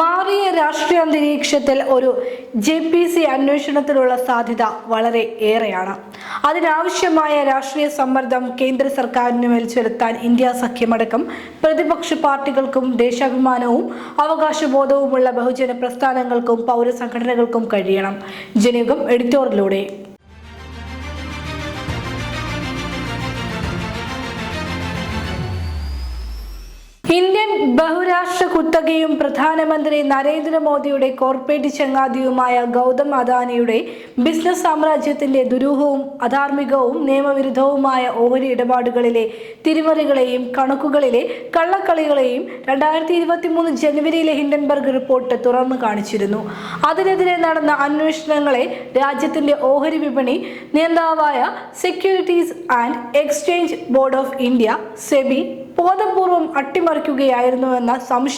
മാറിയ രാഷ്ട്രീയ അന്തരീക്ഷത്തിൽ ഒരു ജെ പി സി അന്വേഷണത്തിനുള്ള സാധ്യത വളരെ ഏറെയാണ്. അതിനാവശ്യമായ രാഷ്ട്രീയ സമ്മർദ്ദം കേന്ദ്ര സർക്കാരിന് മേൽ ചെലുത്താൻ ഇന്ത്യ സഖ്യമടക്കം പ്രതിപക്ഷ പാർട്ടികൾക്കും ദേശാഭിമാനവും അവകാശബോധവുമുള്ള ബഹുജന പ്രസ്ഥാനങ്ങൾക്കും പൗരസംഘടനകൾക്കും കഴിയണം. ജനയുഗം എഡിറ്റോറിലൂടെ. ഇന്ത്യൻ ബഹുരാഷ്ട്ര കുത്തകയും പ്രധാനമന്ത്രി നരേന്ദ്രമോദിയുടെ കോർപ്പറേറ്റ് ചങ്ങാതിയുമായ ഗൗതം അദാനിയുടെ ബിസിനസ് സാമ്രാജ്യത്തിന്റെ ദുരൂഹവും അധാർമികവും നിയമവിരുദ്ധവുമായ ഓഹരി ഇടപാടുകളിലെ തിരിമറികളെയും കണക്കുകളിലെ കള്ളക്കളികളെയും രണ്ടായിരത്തി ഇരുപത്തി മൂന്ന് ജനുവരിയിലെ ഹിൻഡൻബർഗ് റിപ്പോർട്ട് തുറന്നു കാണിച്ചിരുന്നു. അതിനെതിരെ നടന്ന അന്വേഷണങ്ങളെ രാജ്യത്തിന്റെ ഓഹരി വിപണി നേതാവായ securities and exchange board of India SEBI ബോധപൂർവം അട്ടിമറിക്കുകയായിരുന്നുവെന്ന സംശയം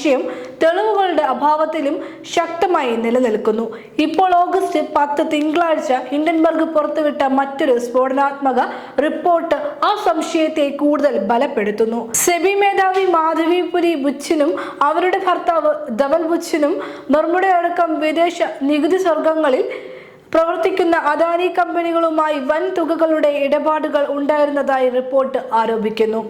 തെളിവുകളുടെ അഭാവത്തിലും ശക്തമായി നിലനിൽക്കുന്നു. ഇപ്പോൾ ഓഗസ്റ്റ് പത്ത് തിങ്കളാഴ്ച ഹിൻഡൻബർഗ് പുറത്തുവിട്ട മറ്റൊരു സ്ഫോടനാത്മക റിപ്പോർട്ട് ആ സംശയത്തെ കൂടുതൽ ബലപ്പെടുത്തുന്നു. സെബി മേധാവി മാധവിപുരി ബുച്ചിനും അവരുടെ ഭർത്താവ് ധവൽ ബുച്ചിനും ബർമുഡയടക്കം വിദേശ നികുതി സ്വർഗങ്ങളിൽ പ്രവർത്തിക്കുന്ന അദാനി കമ്പനികളുമായി വൻ തുകകളുടെ ഇടപാടുകൾ ഉണ്ടായിരുന്നതായി റിപ്പോർട്ട് ആരോപിക്കുന്നു.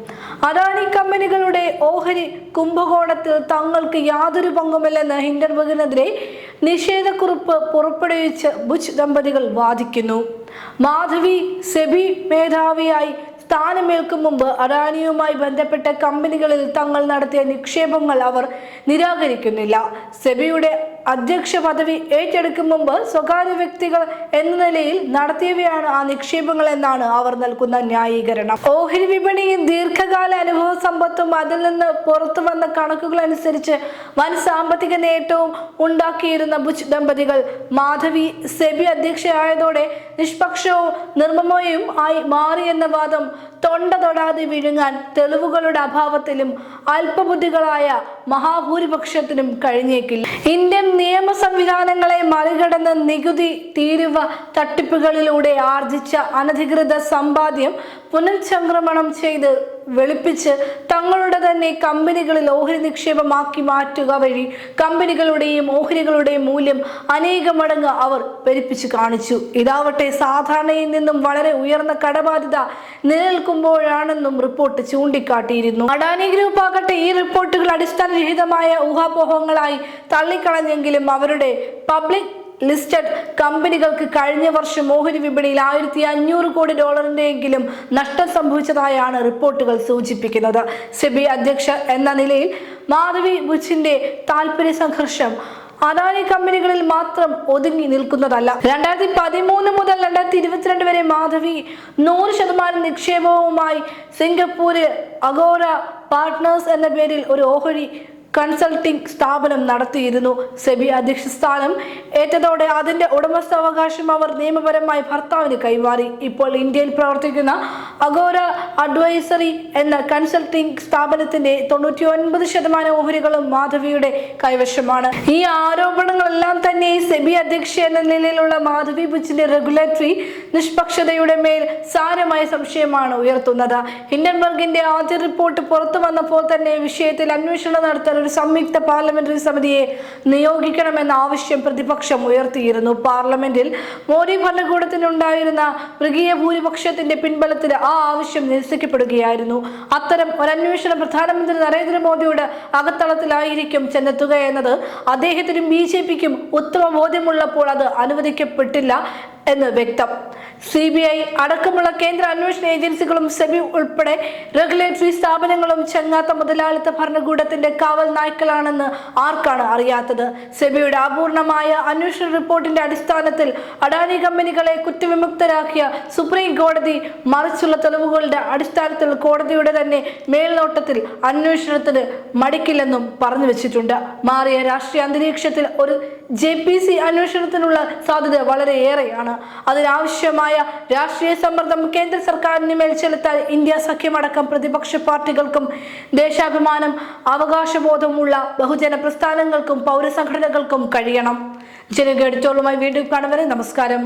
അദാനി കമ്പനികളുടെ ഓഹരി കുംഭകോണത്തിൽ തങ്ങൾക്ക് യാതൊരു പങ്കുമില്ലെന്ന് ഹിൻഡർബർഗിനെതിരെ നിഷേധക്കുറിപ്പ് പുറപ്പെടുവിച്ച് ബുച്ച് ദമ്പതികൾ വാദിക്കുന്നു. മാധവി സെബി മേധാവിയായി സ്ഥാനമേൽക്കും മുമ്പ് അദാനിയുമായി ബന്ധപ്പെട്ട കമ്പനികളിൽ തങ്ങൾ നടത്തിയ നിക്ഷേപങ്ങൾ അവർ നിരാകരിക്കുന്നില്ല. സെബിയുടെ അധ്യക്ഷ പദവി ഏറ്റെടുക്കും മുമ്പ് സ്വകാര്യ വ്യക്തികൾ എന്ന നിലയിൽ നടത്തിയവയാണ് ആ നിക്ഷേപങ്ങൾ എന്നാണ് അവർ നൽകുന്ന ന്യായീകരണം. ഓഹരി വിപണിയും ദീർഘകാല അനുഭവ സമ്പത്തും അതിൽ നിന്ന് പുറത്തു വന്ന കണക്കുകൾ അനുസരിച്ച് വൻ സാമ്പത്തിക നേട്ടവും ഉണ്ടാക്കിയിരുന്ന ബുച്ച് ദമ്പതികൾ മാധവി സെബി അധ്യക്ഷയായതോടെ നിഷ്പക്ഷവും നിർമ്മമയും ആയി മാറിയെന്ന വാദം തൊണ്ട തൊടാതെ വിഴുങ്ങാൻ തെളിവുകളുടെ അഭാവത്തിലും അല്പബുദ്ധികളായ മഹാഭൂരിപക്ഷത്തിനും കഴിഞ്ഞേക്കില്ല. ഇന്ത്യൻ നിയമ സംവിധാനങ്ങളെ മറികടന്ന് നികുതി തീരുവ തട്ടിപ്പുകളിലൂടെ ആർജിച്ച അനധികൃത സമ്പാദ്യം പുനഃചംക്രമണം ചെയ്ത് വെളുപ്പിച്ച് തങ്ങളുടെ തന്നെ കമ്പനികളിൽ ഓഹരി നിക്ഷേപമാക്കി മാറ്റുക വഴി കമ്പനികളുടെയും ഓഹരികളുടെയും മൂല്യം അനേക മടങ്ങ് അവർ പെരുപ്പിച്ച് കാണിച്ചു. ഇതാവട്ടെ സാധാരണയിൽ നിന്നും വളരെ ഉയർന്ന കടബാധ്യത നിലനിൽക്കുമ്പോഴാണെന്നും റിപ്പോർട്ട് ചൂണ്ടിക്കാട്ടിയിരുന്നു. അഡാനി ഗ്രൂപ്പ് ആകട്ടെ ഈ റിപ്പോർട്ടുകൾ അടിസ്ഥാനരഹിതമായ ഊഹാപോഹങ്ങളായി തള്ളിക്കളഞ്ഞെങ്കിലും അവരുടെ പബ്ലിക് ലിസ്റ്റഡ് കമ്പനികൾക്ക് കഴിഞ്ഞ വർഷം ഓഹരി വിപണിയിൽ ആയിരത്തി അഞ്ഞൂറ് കോടി ഡോളറിന്റെയെങ്കിലും നഷ്ടം സംഭവിച്ചതായാണ് റിപ്പോർട്ടുകൾ സൂചിപ്പിക്കുന്നത്. സെബി അധ്യക്ഷ എന്ന നിലയിൽ മാധവി ബുച്ചിന്റെ താല്പര്യ സംഘർഷം അദാനി കമ്പനികളിൽ മാത്രം ഒതുങ്ങി നിൽക്കുന്നതല്ല. രണ്ടായിരത്തി പതിമൂന്ന് മുതൽ രണ്ടായിരത്തി ഇരുപത്തിരണ്ട് വരെ മാധവി നൂറ് ശതമാനം നിക്ഷേപവുമായി സിംഗപ്പൂര് അഗോര പാർട്ട്നേഴ്സ് എന്ന പേരിൽ ഒരു ഓഹരി കൺസൾട്ടിംഗ് സ്ഥാപനം നടത്തിയിരുന്നു. സെബി അധ്യക്ഷ സ്ഥാനം ഏറ്റതോടെ അതിന്റെ ഉടമസ്ഥാവകാശം അവർ നിയമപരമായി ഭർത്താവിന് കൈമാറി. ഇപ്പോൾ ഇന്ത്യയിൽ പ്രവർത്തിക്കുന്ന അഗോര അഡ്വൈസറി എന്ന കൺസൾട്ടിംഗ് സ്ഥാപനത്തിന്റെ തൊണ്ണൂറ്റി ഒൻപത് ശതമാനം ഓഹരികളും മാധവിയുടെ കൈവശമാണ്. ഈ ആരോപണങ്ങളെല്ലാം തന്നെ സെബി അധ്യക്ഷ എന്ന നിലയിലുള്ള മാധവി ബുച്ചിന്റെ റെഗുലേറ്ററി നിഷ്പക്ഷതയുടെ മേൽ സാരമായ സംശയമാണ് ഉയർത്തുന്നത്. ഹിൻഡൻബർഗിന്റെ ആദ്യ റിപ്പോർട്ട് പുറത്തു വന്നപ്പോൾ തന്നെ വിഷയത്തിൽ അന്വേഷണം നടത്താൻ ഒരു സംയുക്ത പാർലമെന്ററി സമിതിയെ നിയോഗിക്കണമെന്ന ആവശ്യം പ്രതിപക്ഷം ഉയർത്തിയിരുന്നു. പാർലമെന്റിൽ മോദി ഭരണകൂടത്തിനുണ്ടായിരുന്ന മൃഗീയ ഭൂരിപക്ഷത്തിന്റെ പിൻബലത്തിൽ ആ ആവശ്യം നിരസിക്കപ്പെടുകയായിരുന്നു. അത്തരം ഒരു അന്വേഷണം പ്രധാനമന്ത്രി നരേന്ദ്രമോദിയുടെ അകത്തളത്തിലായിരിക്കും ചെന്നെത്തുക എന്നത്. അദ്ദേഹത്തിനും ബി ജെ പിക്കും ഉത്തമ ബോധ്യമുള്ളപ്പോൾ അത് അനുവദിക്കപ്പെട്ടില്ല. എന്ന് വ്യക്തം. സി ബി ഐ അടക്കമുള്ള കേന്ദ്ര അന്വേഷണ ഏജൻസികളും സെബി ഉൾപ്പെടെ റെഗുലേറ്ററി സ്ഥാപനങ്ങളും ചെങ്ങാത്ത മുതലാളിത്ത ഭരണകൂടത്തിന്റെ കാവൽ നായ്ക്കളാണെന്ന് ആർക്കാണ് അറിയാത്തത്? സെബിയുടെ അപൂർണമായ അന്വേഷണ റിപ്പോർട്ടിന്റെ അടിസ്ഥാനത്തിൽ അഡാനി കമ്പനികളെ കുറ്റവിമുക്തരാക്കിയ സുപ്രീം കോടതി മറിച്ചുള്ള തെളിവുകളുടെ അടിസ്ഥാനത്തിൽ കോടതിയുടെ തന്നെ മേൽനോട്ടത്തിൽ അന്വേഷണത്തിന് മടിക്കില്ലെന്നും പറഞ്ഞു വെച്ചിട്ടുണ്ട്. മാറിയ രാഷ്ട്രീയ അന്തരീക്ഷത്തിൽ ഒരു ജെ പി സി അന്വേഷണത്തിനുള്ള സാധ്യത വളരെയേറെയാണ്. അതിനാവശ്യമായ രാഷ്ട്രീയ സമ്മർദ്ദം കേന്ദ്ര സർക്കാരിന് മേൽ ചെലുത്താൻ ഇന്ത്യ സഖ്യമടക്കം പ്രതിപക്ഷ പാർട്ടികൾക്കും ദേശാഭിമാനം അവകാശബോധമുള്ള ബഹുജന പ്രസ്ഥാനങ്ങൾക്കും പൗരസംഘടനകൾക്കും കഴിയണം. ജനക എഡിറ്റോറുമായി വീണ്ടും കാണുവരെ നമസ്കാരം.